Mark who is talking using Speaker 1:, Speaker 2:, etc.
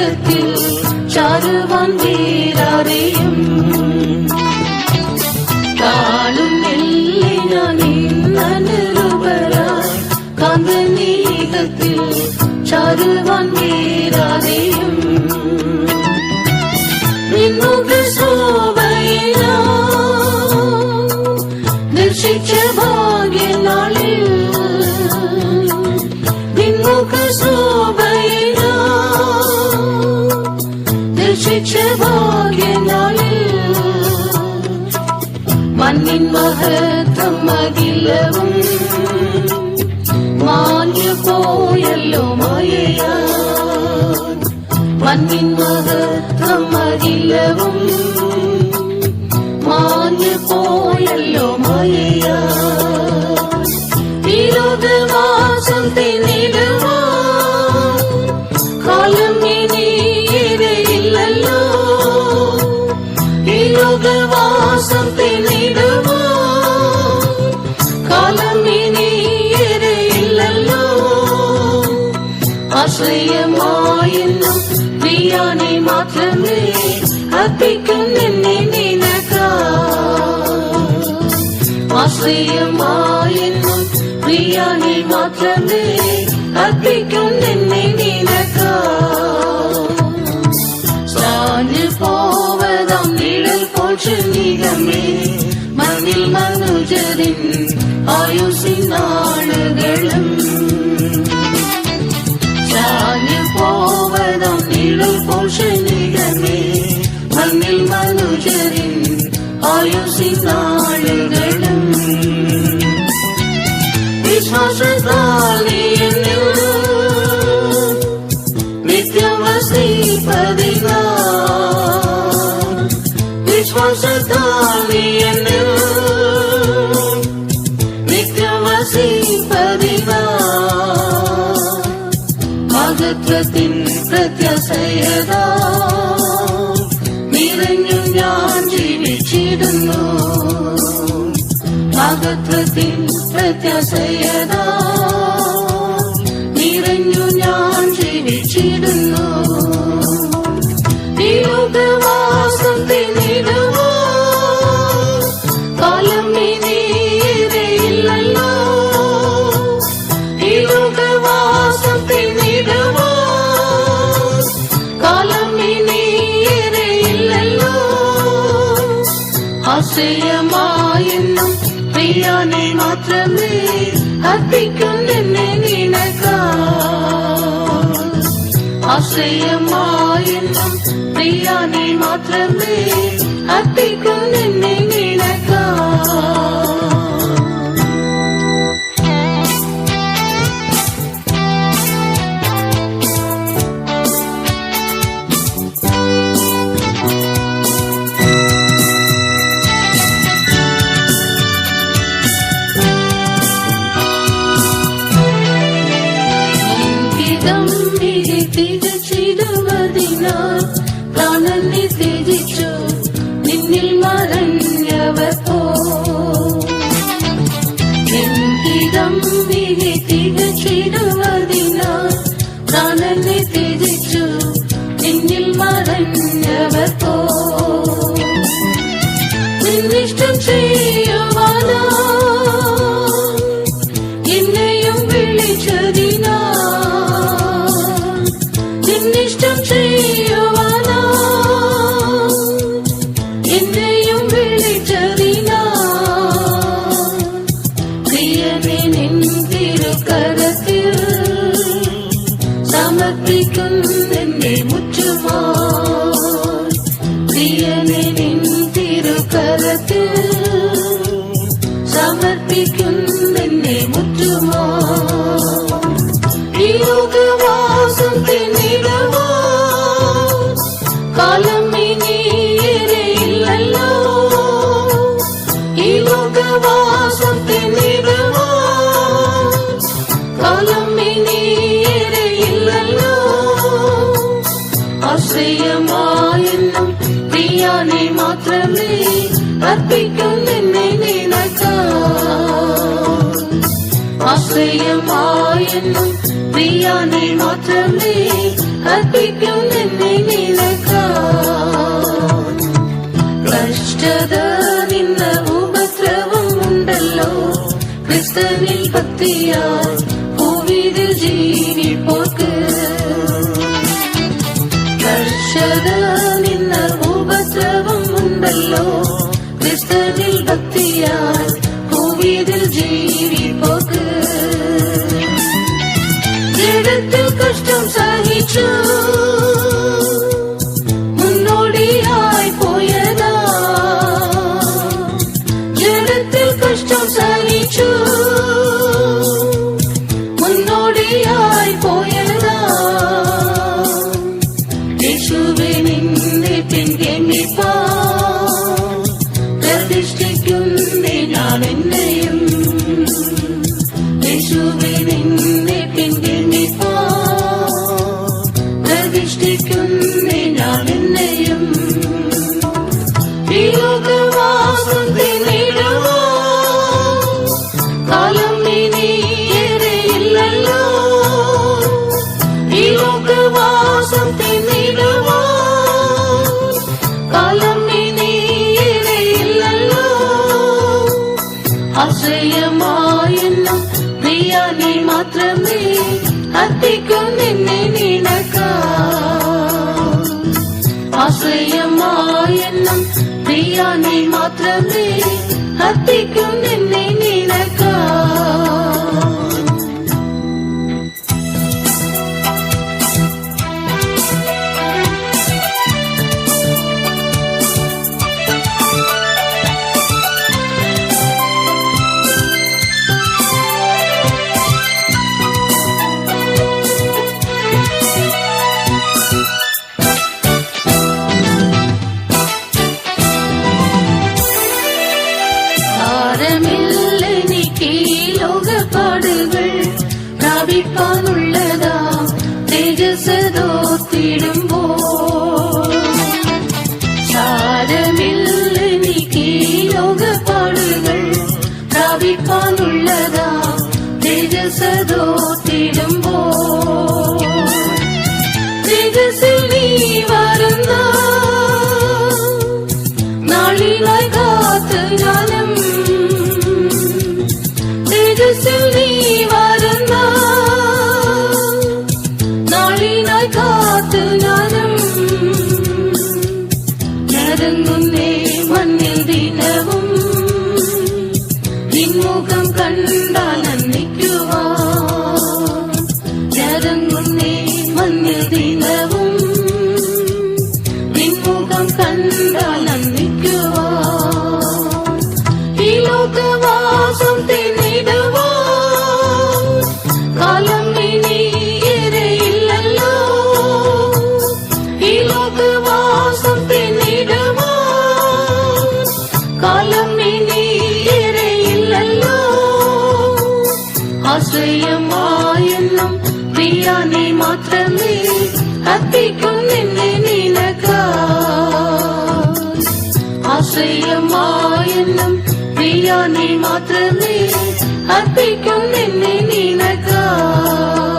Speaker 1: வேகத்தில் சாருவான் வீராரையும் தாழும் எல்லை நான் அனுபராய் காந்த நீகத்தில் சாருவான் வீராரையும் நின்முக மண்ணின் மகத்துவம் மகிழவும். மாஞ்சு போயல்லோ மாயையா மண்ணின் மகத்துவம் மகிழவும். மாஞ்சு போயல்லோ மாயையா ആശ്രയമായെന്നും പ്രിയാനെ മാത്രമേ അർപ്പിക്കും നിന്നെ നിനക്ക ആശ്രയമായെന്നും പ്രിയാനെ മാത്രമേ അർപ്പിക്കും നിന്നെ നിഴൽ പോഷണികമേ മണ്ണിൽ മനുജരിൻ ആയുസി നാളുകളും വിശ്വാസത്താലിയനിൽ നിത്യവസീപതിന വിശ്വാസത്താലിയനിൽ നിത്യവസീപതിന മഹത്വത്തിൻ പ്രത്യസയതാ നിറഞ്ഞു ഞാൻ ജീവിച്ചിടുന്നു. മഹത്വത്തിൻ പ്രത്യസയതാ? നിറഞ്ഞു ഞാൻ ജീവിച്ചിടുന്നു. செய்யம்மா என்னும் மெய்யானே மாற்றமே നന്ദി സേവിച്ചു നിന്നിൽ മറഞ്ഞവർ പോകിതം തികച്ചിടുവതിനാ നന്നെ നിന്നിൽ அதிசயமா என்னும் நீயா நீ மாத்திரமே அர்ப்பிக்கும் என்னை நினைக்கா அசையமா என்னும் நீயா நீ மாத்திரமே அர்ப்பிக்கும் என்னை நினைக்கா கஷ்டத நின்ன உபத்திரவம் உண்டல்லோ கிறிஸ்தனில் பக்தியாய் ഉണ്ടല്ലോ. ക്രിസ്തനിൽ ഭക്തിയാൽ ഭൂവിതിൽ ജീവിപ്പോക്ക്. ജഡത്തിൽ കഷ്ടം സഹിച്ചു. പ്രതിഷ്ഠിക്കുന്നേ അർപ്പിക്കും നിന്നെ നിനക്കാം ആശ്രയമായെന്നും പ്രിയാനെ മാത്രമേ അർപ്പിക്കും നിന്നെ പ്രിയാനെ മാത്രമേ അർപ്പിക്കും നിന്നെ നിനക്കാം